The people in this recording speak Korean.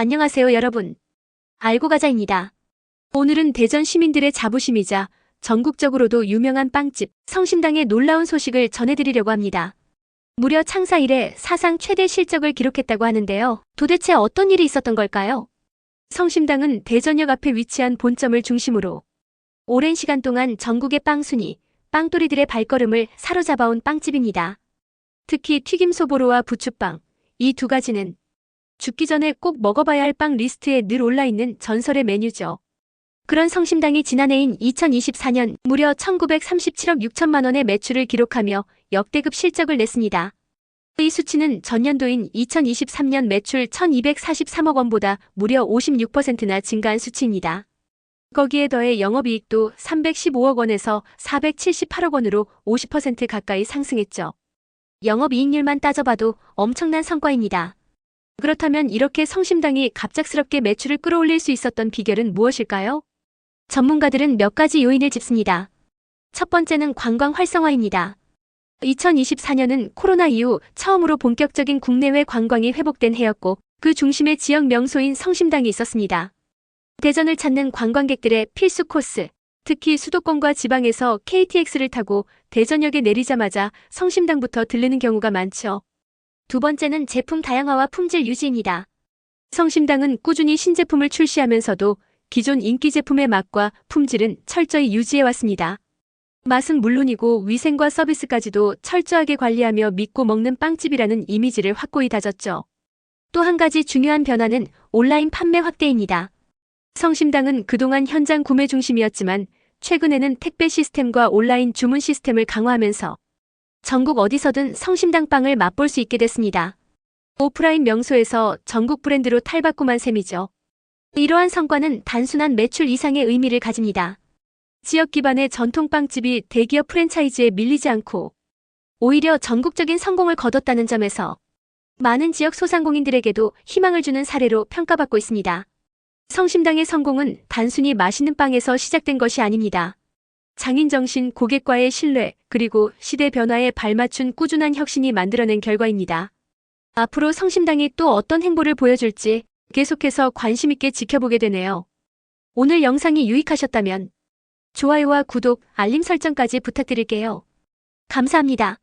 안녕하세요, 여러분. 알고 가자입니다. 오늘은 대전 시민들의 자부심이자 전국적으로도 유명한 빵집 성심당의 놀라운 소식을 전해드리려고 합니다. 무려 창사 이래 사상 최대 실적을 기록했다고 하는데요. 도대체 어떤 일이 있었던 걸까요? 성심당은 대전역 앞에 위치한 본점을 중심으로 오랜 시간 동안 전국의 빵순이, 빵돌이들의 발걸음을 사로잡아온 빵집입니다. 특히 튀김소보로와 부추빵, 이 두 가지는 죽기 전에 꼭 먹어봐야 할 빵 리스트에 늘 올라있는 전설의 메뉴죠. 그런 성심당이 지난해인 2024년 무려 1937억 6천만 원의 매출을 기록하며 역대급 실적을 냈습니다. 이 수치는 전년도인 2023년 매출 1243억 원보다 무려 56%나 증가한 수치입니다. 거기에 더해 영업이익도 315억 원에서 478억 원으로 50% 가까이 상승했죠. 영업이익률만 따져봐도 엄청난 성과입니다. 그렇다면 이렇게 성심당이 갑작스럽게 매출을 끌어올릴 수 있었던 비결은 무엇일까요? 전문가들은 몇 가지 요인을 짚습니다. 첫 번째는 관광 활성화입니다. 2024년은 코로나 이후 처음으로 본격적인 국내외 관광이 회복된 해였고 그 중심에 지역 명소인 성심당이 있었습니다. 대전을 찾는 관광객들의 필수 코스, 특히 수도권과 지방에서 KTX를 타고 대전역에 내리자마자 성심당부터 들르는 경우가 많죠. 두 번째는 제품 다양화와 품질 유지입니다. 성심당은 꾸준히 신제품을 출시하면서도 기존 인기 제품의 맛과 품질은 철저히 유지해왔습니다. 맛은 물론이고 위생과 서비스까지도 철저하게 관리하며 믿고 먹는 빵집이라는 이미지를 확고히 다졌죠. 또 한 가지 중요한 변화는 온라인 판매 확대입니다. 성심당은 그동안 현장 구매 중심이었지만 최근에는 택배 시스템과 온라인 주문 시스템을 강화하면서 전국 어디서든 성심당 빵을 맛볼 수 있게 됐습니다. 오프라인 명소에서 전국 브랜드로 탈바꿈한 셈이죠. 이러한 성과는 단순한 매출 이상의 의미를 가집니다. 지역 기반의 전통빵집이 대기업 프랜차이즈에 밀리지 않고 오히려 전국적인 성공을 거뒀다는 점에서 많은 지역 소상공인들에게도 희망을 주는 사례로 평가받고 있습니다. 성심당의 성공은 단순히 맛있는 빵에서 시작된 것이 아닙니다. 장인정신, 고객과의 신뢰, 그리고 시대 변화에 발맞춘 꾸준한 혁신이 만들어낸 결과입니다. 앞으로 성심당이 또 어떤 행보를 보여줄지 계속해서 관심있게 지켜보게 되네요. 오늘 영상이 유익하셨다면 좋아요와 구독, 알림 설정까지 부탁드릴게요. 감사합니다.